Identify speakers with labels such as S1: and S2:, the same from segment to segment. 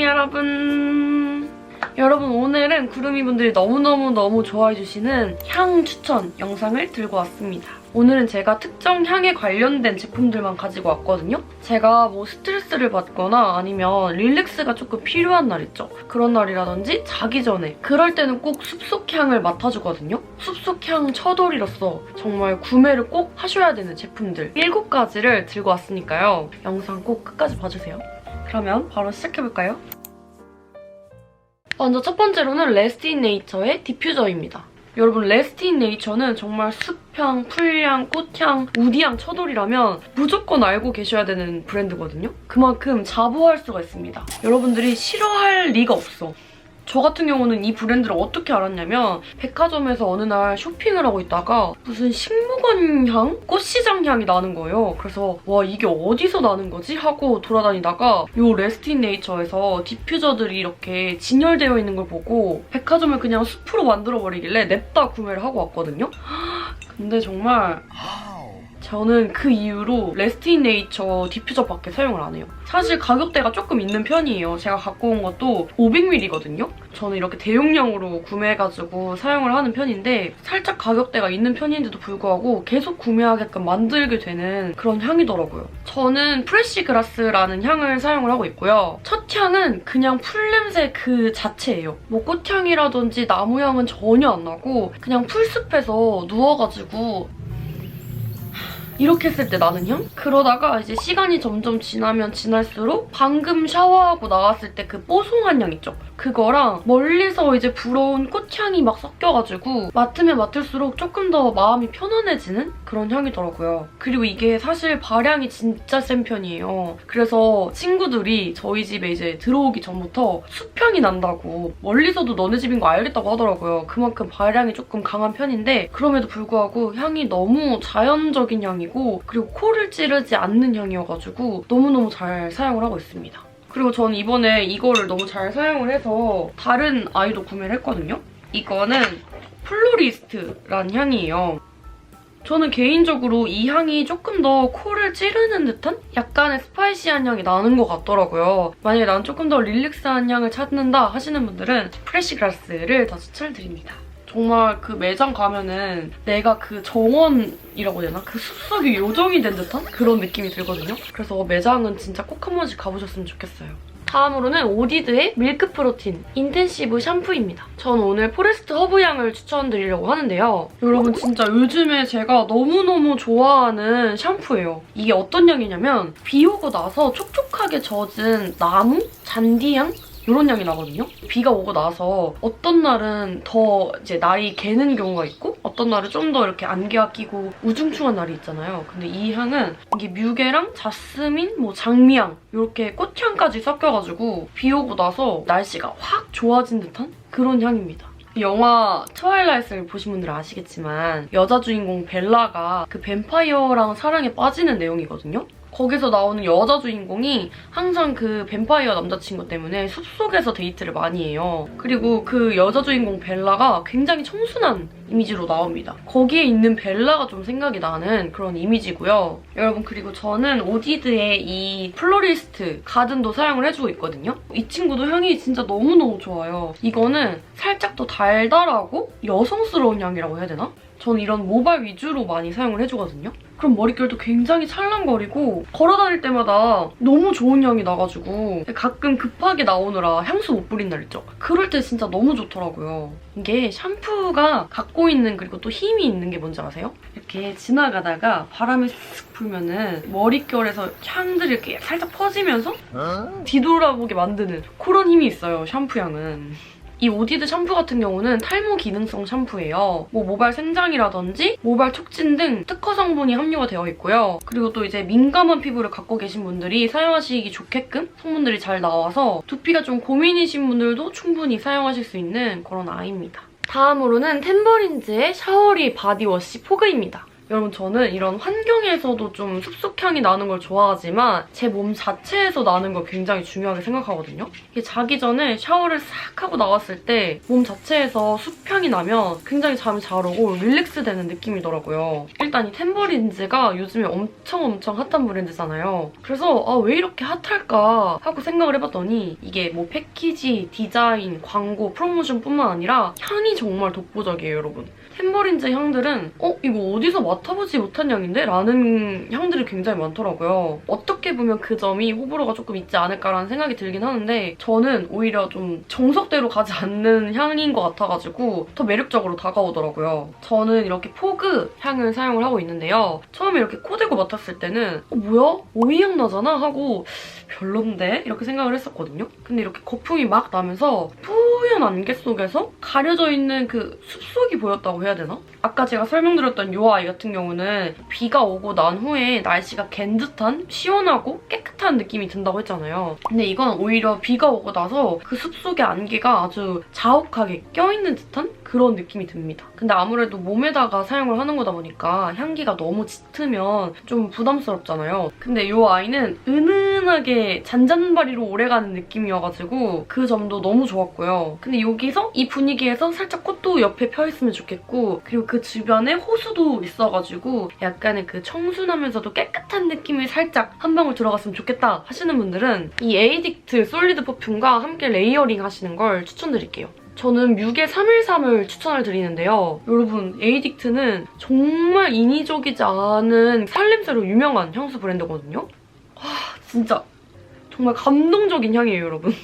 S1: 구름이 여러분. 여러분 오늘은 구름이 분들이 너무너무너무 좋아해주시는 향 추천 영상을 들고 왔습니다. 오늘은 제가 특정 향에 관련된 제품들만 가지고 왔거든요. 제가 뭐 스트레스를 받거나 아니면 릴렉스가 조금 필요한 날 있죠. 그런 날이라든지 자기 전에 그럴 때는 꼭 숲속향을 맡아주거든요. 숲속향 처돌이로서 정말 구매를 꼭 하셔야 되는 제품들 7가지를 들고 왔으니까요. 영상 꼭 끝까지 봐주세요. 그러면 바로 시작해볼까요? 먼저 첫 번째로는 레스트 인 네이처의 디퓨저입니다. 여러분 레스트 인 네이처는 정말 숲향, 풀향, 꽃향, 우디향, 처돌이라면 무조건 알고 계셔야 되는 브랜드거든요. 그만큼 자부할 수가 있습니다. 여러분들이 싫어할 리가 없어. 저 같은 경우는 이 브랜드를 어떻게 알았냐면 백화점에서 어느 날 쇼핑을 하고 있다가 무슨 식물원 향? 꽃시장 향이 나는 거예요. 그래서 와 이게 어디서 나는 거지? 하고 돌아다니다가 요 레스틴 네이처에서 디퓨저들이 이렇게 진열되어 있는 걸 보고 백화점을 그냥 숲으로 만들어버리길래 냅다 구매를 하고 왔거든요. 근데 정말 저는 그 이후로 레스틴 네이처 디퓨저밖에 사용을 안 해요. 사실 가격대가 조금 있는 편이에요. 제가 갖고 온 것도 500ml거든요. 저는 이렇게 대용량으로 구매해가지고 사용을 하는 편인데 살짝 가격대가 있는 편인데도 불구하고 계속 구매하게끔 만들게 되는 그런 향이더라고요. 저는 프레쉬 그라스라는 향을 사용을 하고 있고요. 첫 향은 그냥 풀냄새 그 자체예요. 뭐 꽃향이라든지 나무향은 전혀 안 나고 그냥 풀숲에서 누워가지고 이렇게 했을 때 나는 향? 그러다가 이제 시간이 점점 지나면 지날수록 방금 샤워하고 나왔을 때 그 뽀송한 향 있죠? 그거랑 멀리서 이제 불어온 꽃향이 막 섞여가지고 맡으면 맡을수록 조금 더 마음이 편안해지는 그런 향이더라고요. 그리고 이게 사실 발향이 진짜 센 편이에요. 그래서 친구들이 저희 집에 이제 들어오기 전부터 숲향이 난다고 멀리서도 너네 집인 거 알겠다고 하더라고요. 그만큼 발향이 조금 강한 편인데 그럼에도 불구하고 향이 너무 자연적인 향이고 그리고 코를 찌르지 않는 향이어가지고 너무너무 잘 사용을 하고 있습니다. 그리고 저는 이번에 이거를 너무 잘 사용을 해서 다른 아이도 구매를 했거든요. 이거는 플로리스트라는 향이에요. 저는 개인적으로 이 향이 조금 더 코를 찌르는 듯한 약간의 스파이시한 향이 나는 것 같더라고요. 만약에 난 조금 더 릴렉스한 향을 찾는다 하시는 분들은 프레시 그라스를 더 추천드립니다. 정말 그 매장 가면은 내가 그 정원이라고 해야 되나? 그 숲속에 요정이 된 듯한 그런 느낌이 들거든요. 그래서 매장은 진짜 꼭 한 번씩 가보셨으면 좋겠어요. 다음으로는 오디드의 밀크 프로틴 인텐시브 샴푸입니다. 저는 오늘 포레스트 허브 향을 추천드리려고 하는데요. 여러분 진짜 요즘에 제가 너무너무 좋아하는 샴푸예요. 이게 어떤 향이냐면 비 오고 나서 촉촉하게 젖은 나무? 잔디향? 이런 향이 나거든요. 비가 오고 나서 어떤 날은 더 이제 날이 개는 경우가 있고 어떤 날은 좀 더 이렇게 안개가 끼고 우중충한 날이 있잖아요. 근데 이 향은 이게 뮤게랑 자스민, 뭐 장미향 이렇게 꽃향까지 섞여가지고 비 오고 나서 날씨가 확 좋아진 듯한 그런 향입니다. 영화 트와일라이트를 보신 분들은 아시겠지만 여자 주인공 벨라가 그 뱀파이어랑 사랑에 빠지는 내용이거든요. 거기서 나오는 여자 주인공이 항상 그 뱀파이어 남자친구 때문에 숲속에서 데이트를 많이 해요. 그리고 그 여자 주인공 벨라가 굉장히 청순한 이미지로 나옵니다. 거기에 있는 벨라가 좀 생각이 나는 그런 이미지고요. 여러분 그리고 저는 오디드의 이 플로리스트 가든도 사용을 해주고 있거든요. 이 친구도 향이 진짜 너무너무 좋아요. 이거는 살짝 더 달달하고 여성스러운 향이라고 해야 되나? 저는 이런 모발 위주로 많이 사용을 해주거든요. 그럼 머릿결도 굉장히 찰랑거리고 걸어다닐 때마다 너무 좋은 향이 나가지고 가끔 급하게 나오느라 향수 못 뿌린 날 있죠? 그럴 때 진짜 너무 좋더라고요. 이게 샴푸가 갖고 있는 그리고 또 힘이 있는 게 뭔지 아세요? 이렇게 지나가다가 바람이 쓱 불면은 머릿결에서 향들이 이렇게 살짝 퍼지면서 뒤돌아보게 만드는 그런 힘이 있어요, 샴푸 향은. 이 오디드 샴푸 같은 경우는 탈모 기능성 샴푸예요. 뭐 모발 생장이라든지 모발 촉진 등 특허 성분이 함유가 되어 있고요. 그리고 또 이제 민감한 피부를 갖고 계신 분들이 사용하시기 좋게끔 성분들이 잘 나와서 두피가 좀 고민이신 분들도 충분히 사용하실 수 있는 그런 아이입니다. 다음으로는 템버린즈의 샤워리 바디워시 포그입니다. 여러분 저는 이런 환경에서도 좀 숲속향이 나는 걸 좋아하지만 제 몸 자체에서 나는 걸 굉장히 중요하게 생각하거든요. 이게 자기 전에 샤워를 싹 하고 나왔을 때 몸 자체에서 숲향이 나면 굉장히 잠이 잘 오고 릴렉스 되는 느낌이더라고요. 일단 이 템버린즈가 요즘에 엄청 엄청 핫한 브랜드잖아요. 그래서 아, 왜 이렇게 핫할까 하고 생각을 해봤더니 이게 뭐 패키지, 디자인, 광고, 프로모션뿐만 아니라 향이 정말 독보적이에요, 여러분. 템버린즈 향들은 어? 이거 어디서 맡 아보지 못한 향인데? 라는 향들이 굉장히 많더라고요. 어떻게 보면 그 점이 호불호가 조금 있지 않을까라는 생각이 들긴 하는데 저는 오히려 좀 정석대로 가지 않는 향인 것 같아가지고 더 매력적으로 다가오더라고요. 저는 이렇게 포그 향을 사용을 하고 있는데요. 처음에 이렇게 코 대고 맡았을 때는 어, 뭐야? 오이향 나잖아? 하고 별론데? 이렇게 생각을 했었거든요. 근데 이렇게 거품이 막 나면서 뿌연 안개 속에서 가려져 있는 그 숲속이 보였다고 해야 되나? 아까 제가 설명드렸던 이 아이 같은 경우는 비가 오고 난 후에 날씨가 갠 듯한 시원하고 깨끗한 느낌이 든다고 했잖아요. 근데 이건 오히려 비가 오고 나서 그 숲속의 안개가 아주 자욱하게 껴있는 듯한 그런 느낌이 듭니다. 근데 아무래도 몸에다가 사용을 하는 거다 보니까 향기가 너무 짙으면 좀 부담스럽잖아요. 근데 이 아이는 은은하게 잔잔바리로 오래가는 느낌이어가지고 그 점도 너무 좋았고요. 근데 여기서 이 분위기에서 살짝 꽃도 옆에 펴있으면 좋겠고 그리고 그 주변에 호수도 있어가지고 약간의 그 청순하면서도 깨끗한 느낌이 살짝 한 방울 들어갔으면 좋겠다 하시는 분들은 이 에이딕트 솔리드 퍼퓸과 함께 레이어링 하시는 걸 추천드릴게요. 저는 뮤게 313을 추천을 드리는데요. 여러분, 에이딕트는 정말 인위적이지 않은 살냄새로 유명한 향수 브랜드거든요. 와, 진짜 정말 감동적인 향이에요, 여러분.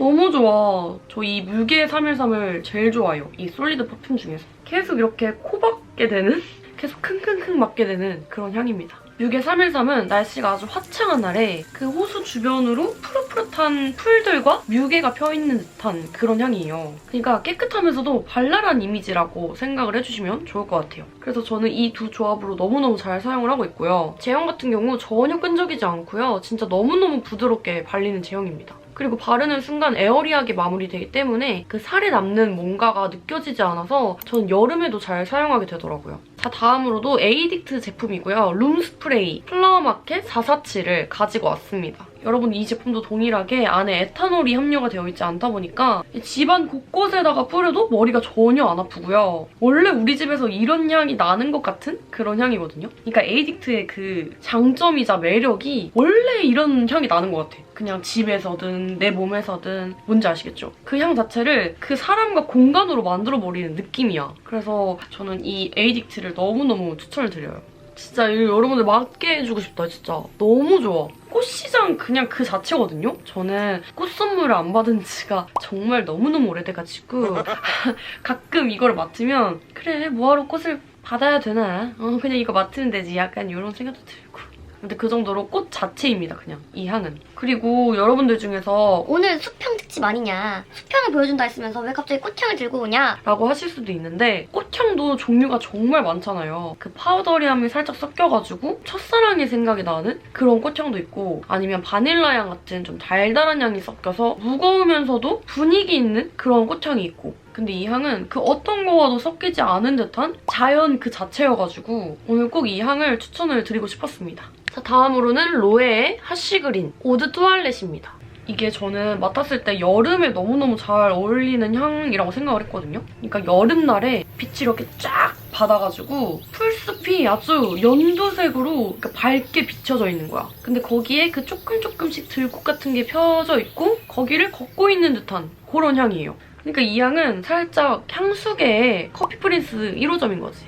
S1: 너무 좋아. 저이 뮤게 313을 제일 좋아해요. 이 솔리드 퍼퓸 중에서. 계속 이렇게 코 박게 되는? 계속 킁킁킁 맞게 되는 그런 향입니다. 6의 313은 날씨가 아주 화창한 날에 그 호수 주변으로 푸릇푸릇한 풀들과 뮤게가 펴있는 듯한 그런 향이에요. 그러니까 깨끗하면서도 발랄한 이미지라고 생각을 해주시면 좋을 것 같아요. 그래서 저는 이 두 조합으로 너무너무 잘 사용을 하고 있고요. 제형 같은 경우 전혀 끈적이지 않고요. 진짜 너무너무 부드럽게 발리는 제형입니다. 그리고 바르는 순간 에어리하게 마무리되기 때문에 그 살에 남는 뭔가가 느껴지지 않아서 전 여름에도 잘 사용하게 되더라고요. 자, 다음으로도 에이딕트 제품이고요. 룸 스프레이 플라워 마켓 447을 가지고 왔습니다. 여러분 이 제품도 동일하게 안에 에탄올이 함유가 되어 있지 않다 보니까 집안 곳곳에다가 뿌려도 머리가 전혀 안 아프고요. 원래 우리 집에서 이런 향이 나는 것 같은 그런 향이거든요. 그러니까 에이딕트의 그 장점이자 매력이 원래 이런 향이 나는 것 같아. 그냥 집에서든 내 몸에서든 뭔지 아시겠죠? 그 향 자체를 그 사람과 공간으로 만들어버리는 느낌이야. 그래서 저는 이 에이딕트를 너무너무 추천을 드려요. 진짜 여러분들 맞게 해주고 싶다, 진짜. 너무 좋아. 꽃시장 그냥 그 자체거든요? 저는 꽃 선물을 안 받은 지가 정말 너무너무 오래돼가지고 가끔 이걸 맡으면 그래, 뭐하러 꽃을 받아야 되나? 어, 그냥 이거 맡으면 되지. 약간 이런 생각도 들고. 근데 그 정도로 꽃 자체입니다, 그냥. 이 향은. 그리고 여러분들 중에서
S2: 오늘 수평 특집 아니냐 수평을 보여준다 했으면서 왜 갑자기 꽃향을 들고 오냐
S1: 라고 하실 수도 있는데 꽃향도 종류가 정말 많잖아요. 그 파우더리함이 살짝 섞여가지고 첫사랑의 생각이 나는 그런 꽃향도 있고 아니면 바닐라 향 같은 좀 달달한 향이 섞여서 무거우면서도 분위기 있는 그런 꽃향이 있고 근데 이 향은 그 어떤 거와도 섞이지 않은 듯한 자연 그 자체여가지고 오늘 꼭 이 향을 추천을 드리고 싶었습니다. 자 다음으로는 로에의 하쉬그린 오드 투알렛입니다. 이게 저는 맡았을 때 여름에 너무너무 잘 어울리는 향이라고 생각을 했거든요. 그러니까 여름날에 빛이 이렇게 쫙 받아가지고 풀숲이 아주 연두색으로 밝게 비춰져 있는 거야. 근데 거기에 그 조금 조금씩 들꽃 같은 게 펴져 있고 거기를 걷고 있는 듯한 그런 향이에요. 그러니까 이 향은 살짝 향수계의 커피 프린스 1호점인 거지.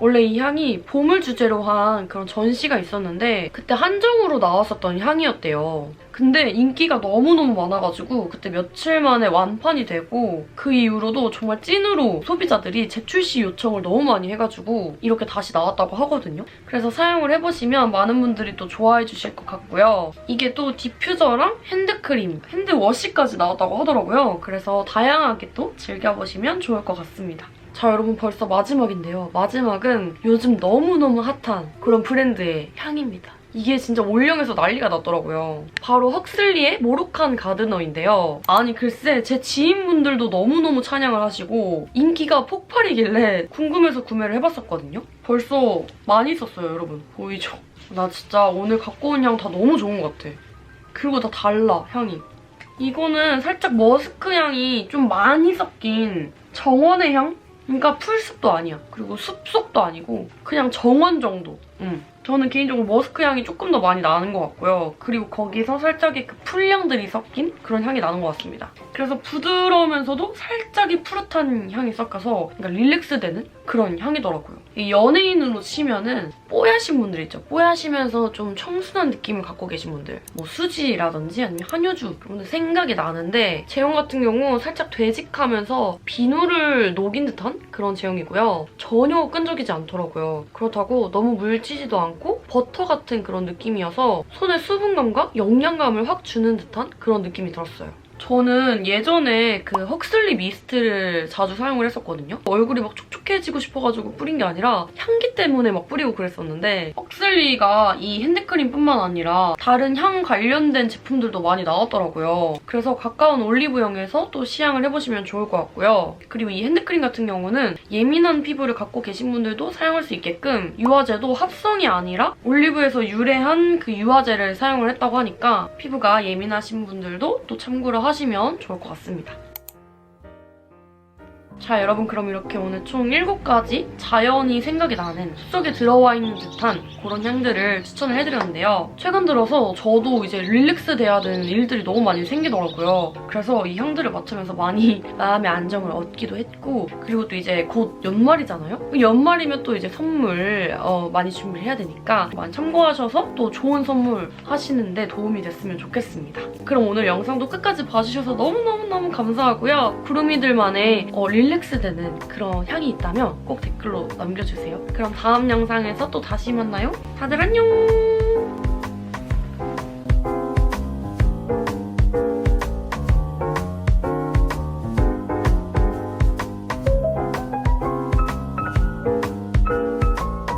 S1: 원래 이 향이 봄을 주제로 한 그런 전시가 있었는데 그때 한정으로 나왔었던 향이었대요. 근데 인기가 너무너무 많아가지고 그때 며칠 만에 완판이 되고 그 이후로도 정말 찐으로 소비자들이 재출시 요청을 너무 많이 해가지고 이렇게 다시 나왔다고 하거든요. 그래서 사용을 해보시면 많은 분들이 또 좋아해 주실 것 같고요. 이게 또 디퓨저랑 핸드크림, 핸드워시까지 나왔다고 하더라고요. 그래서 다양하게 또 즐겨보시면 좋을 것 같습니다. 자 여러분 벌써 마지막인데요. 마지막은 요즘 너무너무 핫한 그런 브랜드의 향입니다. 이게 진짜 올영에서 난리가 났더라고요. 바로 헉슬리의 모로칸 가드너인데요. 아니 글쎄 제 지인분들도 너무너무 찬양을 하시고 인기가 폭발이길래 궁금해서 구매를 해봤었거든요. 벌써 많이 썼어요 여러분. 보이죠? 나 진짜 오늘 갖고 온 향 다 너무 좋은 것 같아. 그리고 다 달라 향이. 이거는 살짝 머스크 향이 좀 많이 섞인 정원의 향? 그러니까 풀숲도 아니야. 그리고 숲속도 아니고 그냥 정원 정도. 음. 저는 개인적으로 머스크 향이 조금 더 많이 나는 것 같고요. 그리고 거기서 살짝의 그 풀향들이 섞인 그런 향이 나는 것 같습니다. 그래서 부드러우면서도 살짝의 푸릇한 향이 섞여서 그러니까 릴렉스되는 그런 향이더라고요. 이 연예인으로 치면은 뽀야신 분들 있죠. 뽀야시면서 좀 청순한 느낌을 갖고 계신 분들. 뭐 수지라든지 아니면 한효주 그런 생각이 나는데 제형 같은 경우 살짝 되직하면서 비누를 녹인 듯한 그런 제형이고요. 전혀 끈적이지 않더라고요. 그렇다고 너무 물지지도 않고 버터 같은 그런 느낌이어서 손에 수분감과 영양감을 확 주는 듯한 그런 느낌이 들었어요. 저는 예전에 그 헉슬리 미스트를 자주 사용을 했었거든요. 얼굴이 막 촉촉해지고 싶어가지고 뿌린 게 아니라 향기 때문에 막 뿌리고 그랬었는데 헉슬리가 이 핸드크림뿐만 아니라 다른 향 관련된 제품들도 많이 나왔더라고요. 그래서 가까운 올리브영에서 또 시향을 해보시면 좋을 것 같고요. 그리고 이 핸드크림 같은 경우는 예민한 피부를 갖고 계신 분들도 사용할 수 있게끔 유화제도 합성이 아니라 올리브에서 유래한 그 유화제를 사용을 했다고 하니까 피부가 예민하신 분들도 또 참고를 하시면 좋을 것 같습니다. 자 여러분 그럼 이렇게 오늘 총 7가지 자연이 생각이 나는 숲속에 들어와 있는 듯한 그런 향들을 추천을 해드렸는데요. 최근 들어서 저도 이제 릴렉스 돼야 되는 일들이 너무 많이 생기더라고요. 그래서 이 향들을 맡으면서 많이 마음의 안정을 얻기도 했고 그리고 또 이제 곧 연말이잖아요. 연말이면 또 이제 선물 어, 많이 준비를 해야 되니까 많이 참고하셔서 또 좋은 선물 하시는데 도움이 됐으면 좋겠습니다. 그럼 오늘 영상도 끝까지 봐주셔서 너무너무너무 감사하고요. 구름이들만의 어, 릴렉스되는 그런 향이 있다면 꼭 댓글로 남겨주세요. 그럼 다음 영상에서 또 다시 만나요. 다들 안녕!